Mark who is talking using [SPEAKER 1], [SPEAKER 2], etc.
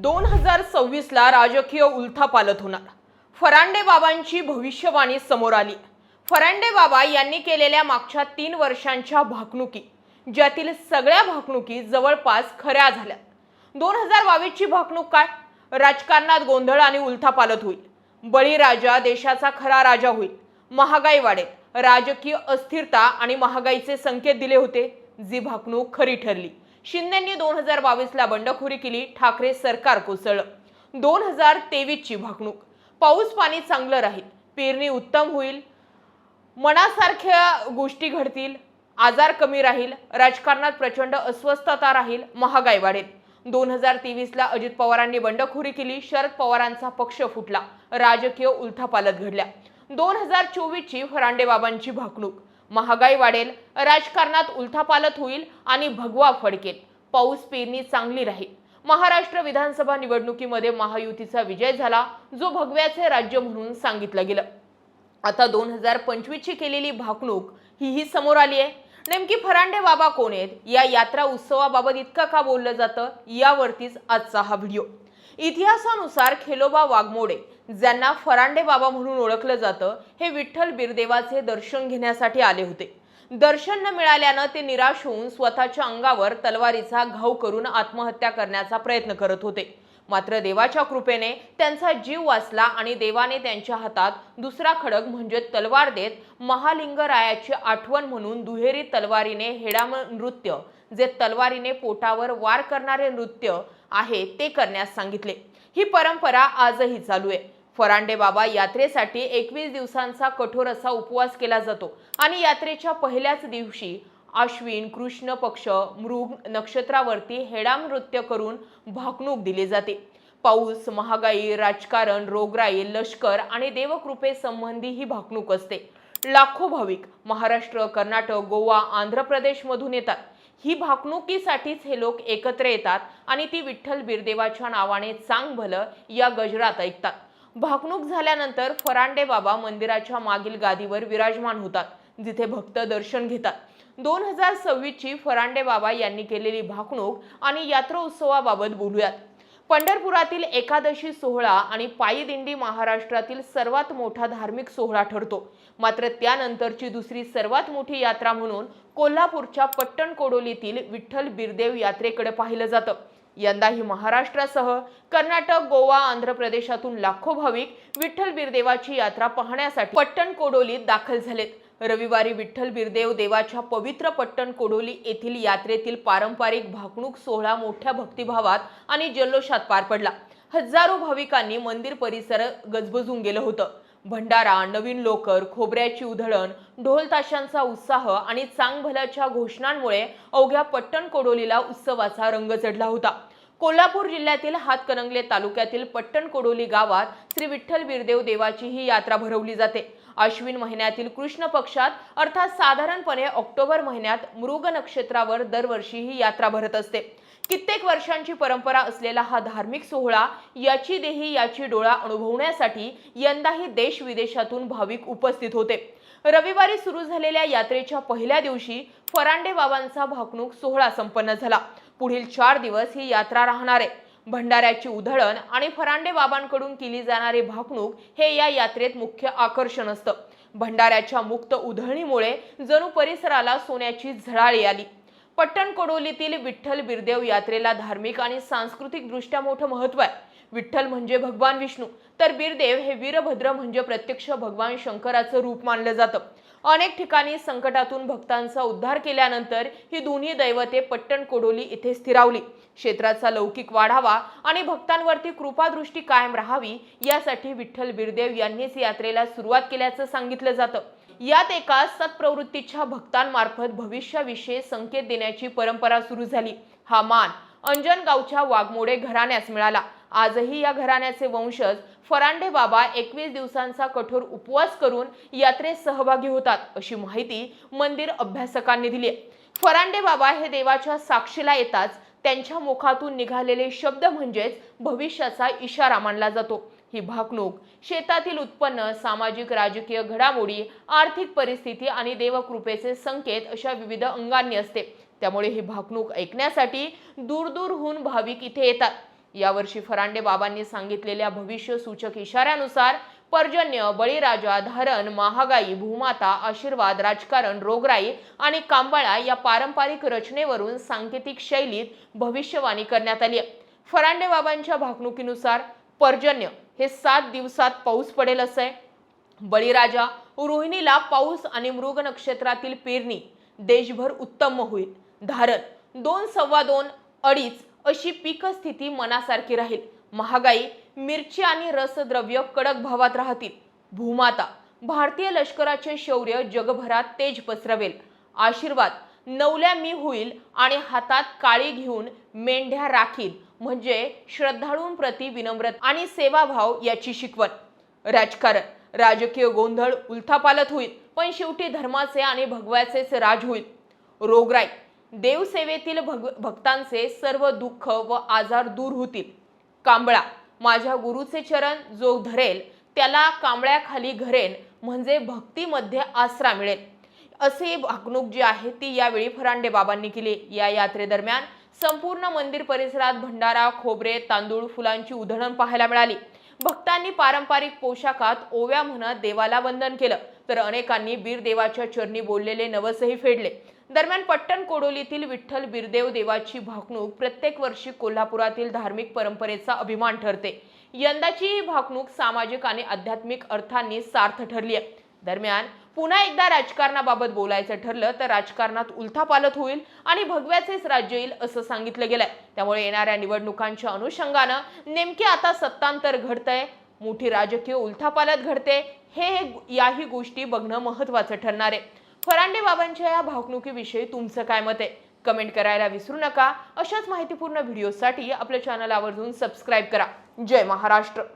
[SPEAKER 1] दोन हजार सव्वीसला राजकीय उलथापालत होणार. फरांडे बाबांची भविष्यवाणी समोर आली. फरांडे बाबा यांनी केलेल्या मागच्या तीन वर्षांच्या भाकणुकी ज्यातील सगळ्या भाकणुकी जवळपास खऱ्या झाल्या. दोन हजार बावीसची भाकणूक काय? राजकारणात गोंधळ आणि उलथापालत होईल. बळीराजा देशाचा खरा राजा होईल. महागाई वाढेल राजकीय अस्थिरता आणि महागाईचे संकेत दिले होते. जी भाकणूक खरी ठरली. शिंदेंनी दोन हजार बावीसला बंडखोरी केली ठाकरे सरकार कोसळलं. दोन हजार तेवीसची भागणूक भाकणूक पाऊस पाणी चांगलं राहील पेरणी उत्तम होईल मनासारख्या गोष्टी घडतील आजार कमी राहील राजकारणात प्रचंड अस्वस्थता राहील महागाई वाढेल. दोन हजार तेवीसला अजित पवारांनी बंडखोरी केली शरद पवारांचा पक्ष फुटला राजकीय उलथापालत घडल्या. दोन हजार चोवीसची फरांडेबाबांची भागणूक भाकणूक महागाई वाढेल राजकारणात उलथापालत होईल आणि भगवा फडकेल. पाऊस पेरणी चांगली राहील. महाराष्ट्र विधानसभा निवडणुकीमध्ये महायुतीचा विजय झाला जो भगव्याचे राज्य म्हणून सांगितलं गेलं. आता दोन हजार पंचवीस ची केलेली भाकणूक ही ही समोर आली आहे. नेमकी फरांडे बाबा कोण आहेत? या यात्रा उत्सवाबाबत इतकं का बोललं जातं? यावरतीच आजचा हा व्हिडिओ. इतिहासानुसार खेलोबा वाघमोडे ज्यांना फरांडे बाबा म्हणून ओळखलं जातं हे विठ्ठल बिरदेवाचे दर्शन घेण्यासाठी आले होते. दर्शन न मिळाल्यानं ते निराश होऊन स्वतःच्या अंगावर तलवारीचा घाव करून आत्महत्या करण्याचा प्रयत्न करत होते. मात्र देवाच्या कृपेने त्यांचा जीव वाचला आणि देवाने त्यांच्या हातात दुसरा खडक म्हणजे तलवार देत महालिंगरायाची आठवण म्हणून दुहेरी तलवारीने हेडाम नृत्य जे तलवारीने पोटावर वार करणारे नृत्य आहे ते करण्यास सांगितले. ही परंपरा आजही चालू आहे. फरांडे बाबा यात्रेसाठी एकवीस दिवसांचा कठोर असा उपवास केला जातो आणि यात्रेच्या पहिल्याच दिवशी आश्विन कृष्ण पक्ष मृग नक्षत्रावरती हेडाम नृत्य करून भाकणूक दिली जाते. पाऊस महागाई राजकारण रोगराई लष्कर आणि देवकृपेसंबंधी ही भाकणूक असते. लाखो भाविक महाराष्ट्र कर्नाटक गोवा आंध्र प्रदेशमधून येतात. ही भाकणुकीसाठीच हे लोक एकत्र येतात आणि ती विठ्ठल बिरदेवाच्या नावाने चांग भलं या गजरात ऐकतात. भाकणूक झाल्यानंतर फरांडे बाबा मंदिराच्या मागील गादीवर विराजमान होतात जिथे भक्त दर्शन घेतात. दोन हजार सव्वीसची फरांडे बाबा यांनी केलेली भाकणूक आणि यात्रा उत्सवाबाबत बोलूयात. पंढरपुरातील एकादशी सोहळा आणि पायी दिंडी महाराष्ट्रातील सर्वात मोठा धार्मिक सोहळा ठरतो. मात्र त्यानंतरची दुसरी सर्वात मोठी यात्रा म्हणून कोल्हापूरच्या पट्टणकोडोलीतील विठ्ठल बिरदेव यात्रेकडे पाहिलं जातं. यंदाही महाराष्ट्रासह कर्नाटक गोवा आंध्र प्रदेशातून लाखो भाविक विठ्ठल बिरदेवाची यात्रा पाहण्यासाठी पट्टण कोडोलीत दाखल झालेत. रविवारी विठ्ठल बिरदेव देवाच्या पवित्र पट्टण कोडोली येथील यात्रेतील पारंपरिक भाकणूक सोहळा मोठ्या भक्तिभावात आणि जल्लोषात पार पडला. हजारो भाविकांनी मंदिर परिसर गजबजून गेलं होतं. भंडारा नवीन लोकर खोबऱ्याची उधळण ढोल ताशांचा उत्साह आणि चांगभल्याच्या घोषणांमुळे अवघ्या पट्टण कोडोलीला उत्सवाचा रंग चढला होता. कोल्हापूर जिल्ह्यातील हातकणंगले तालुक्यातील पट्टण कोडोली गावात श्री विठ्ठल बिरदेव देवाची ही यात्रा भरवली जाते. अश्विन महिन्यातील कृष्ण पक्षात अर्थात साधारणपणे ऑक्टोबर महिन्यात मृग नक्षत्रावर दरवर्षी ही यात्रा भरत असते. कित्येक वर्षांची परंपरा असलेला हा धार्मिक सोहळा याची देही याची डोळा अनुभवण्यासाठी यंदाही देश विदेशातून भाविक उपस्थित होते. रविवारी सुरू झालेल्या यात्रेच्या पहिल्या दिवशी फरांडे बाबांचा भाकणूक सोहळा संपन्न झाला. पुढील चार दिवस ही यात्रा राहणार आहे. भंडाऱ्याची उधळण आणि फरांडे बाबांकडून केली जाणारी भाकणूक हे या यात्रेत मुख्य आकर्षण असतं. भंडाऱ्याच्या मुक्त उधळणीमुळे जणू परिसराला सोन्याची झळाळी आली. पट्टण कोडोलीतील विठ्ठल बिरदेव यात्रेला धार्मिक आणि सांस्कृतिक दृष्ट्या मोठं महत्त्व आहे. विठ्ठल म्हणजे भगवान विष्णू तर बिरदेव हे वीरभद्र म्हणजे प्रत्यक्ष भगवान शंकराचं रूप मानलं जातं. अनेक ठिकाणी संकटातून भक्तांचा उद्धार केल्यानंतर ही दोन्ही दैवते पट्टण कोडोली इथे स्थिरावली. क्षेत्राचा लौकिक वाढावा आणि भक्तांवरती कृपादृष्टी कायम राहावी यासाठी विठ्ठल बिरदेव यांनीच यात्रेला सुरुवात केल्याचं सांगितलं जातं. यात एका सत्प्रवृत्तीच्या भक्तांमार्फत भविष्याविषयी संकेत देण्याची परंपरा सुरू झाली. हा मान अंजनगावच्या वाघमोडे घराण्यास मिळाला. आजही या घराण्याचे वंशज फरांडे बाबा एकवीस दिवसांचा कठोर उपवास करून यात्रेत सहभागी होतात अशी माहिती मंदिर अभ्यासकांनी दिली आहे. फरांडे बाबा हे देवाच्या साक्षीला येताच त्यांच्या मुखातून निघालेले शब्द म्हणजेच भविष्याचा इशारा मानला जातो. ही भाकणूक शेतातील उत्पन्न सामाजिक राजकीय घडामोडी आर्थिक परिस्थिती आणि देवकृपेचे संकेत अशा विविध अंगांनी असते. त्यामुळे ही भाकणूक ऐकण्यासाठी दूरदूरहून भाविक इथे येतात. यावर्षी फरांडे बाबांनी सांगितलेल्या भविष्य सूचक इशाऱ्यानुसार पर्जन्य बळीराजा धरण महागाई भूमाता आशीर्वाद राजकारण रोगराई आणि कांबाळा या पारंपरिक रचनेवरून सांकेतिक शैलीत भविष्यवाणी करण्यात आली आहे. फरांडे बाबांच्या भाकणुकीनुसार पर्जन्य हे सात दिवसात पाऊस पडेल असं आहे. बळीराजा रोहिणीला पाऊस आणि मृग नक्षत्रातील पेरणी देशभर उत्तम होईल. धारण दोन सव्वा दोन अडीच अशी पीक स्थिती मनासारखी राहील. महागाई मिरची आणि रसद्रव्य कडक भावात राहतील. भूमाता भारतीय लष्कराचे शौर्य जगभरात तेज पसरवेल. आशीर्वाद नवल्या मी होईल आणि हातात काळी घेऊन मेंढ्या राखील. म्हणजे श्रद्धाळूंप्रती विनम्रता आणि सेवाभाव याची शिकवण. राजकारण राजकीय गोंधळ उलथापालत होईल पण शेवटी धर्माचे आणि भगव्याचेच राज होईल. रोगराई देवसेवेतील भग भक्तांचे सर्व दुःख व आजार दूर होतील. कांबळा माझ्या गुरुचे चरण जो धरेल त्याला कांबळ्याखाली घरेन म्हणजे भक्तीमध्ये आसरा मिळेल. असे भागणूक जी आहे ती यावेळी फरांडे बाबांनी केली. या यात्रेदरम्यान संपूर्ण मंदिर परिसरात भंडारा खोबरे तांदूळ फुलांची उधळण पाहायला मिळाली. भक्तांनी पारंपरिक पोशाखात ओव्या म्हणत देवाला वंदन केलं. तर अनेकांनी बीर देवाच्या चरणी बोललेले नवसही फेडले. दरम्यान पट्टण कोडोलीतील विठ्ठल बिरदेव देवाची भाकणूक प्रत्येक वर्षी कोल्हापुरातील धार्मिक परंपरेचा अभिमान ठरते. यंदाची ही भाकणूक सामाजिक आणि आध्यात्मिक अर्थांनी सार्थ ठरली आहे. दरम्यान पुन्हा एकदा राजकारणाबाबत बोलायचं ठरलं तर राजकारणात उलथापालत होईल आणि भगव्याचेच राज्य येईल असं सांगितलं गेलंय. त्यामुळे येणाऱ्या निवडणुकांच्या अनुषंगानं नेमके आता सत्तांतर घडतंय मोठी राजकीय उलथापालत घडते. हे याही गोष्टी बघणं महत्वाचं ठरणार आहे. फरांडे बाबांच्या या भावणुकीविषयी तुमचं काय मत आहे? कमेंट करायला विसरू नका. अशाच माहितीपूर्ण व्हिडिओसाठी आपल्या चॅनल आवर्जून सबस्क्राईब करा. जय महाराष्ट्र.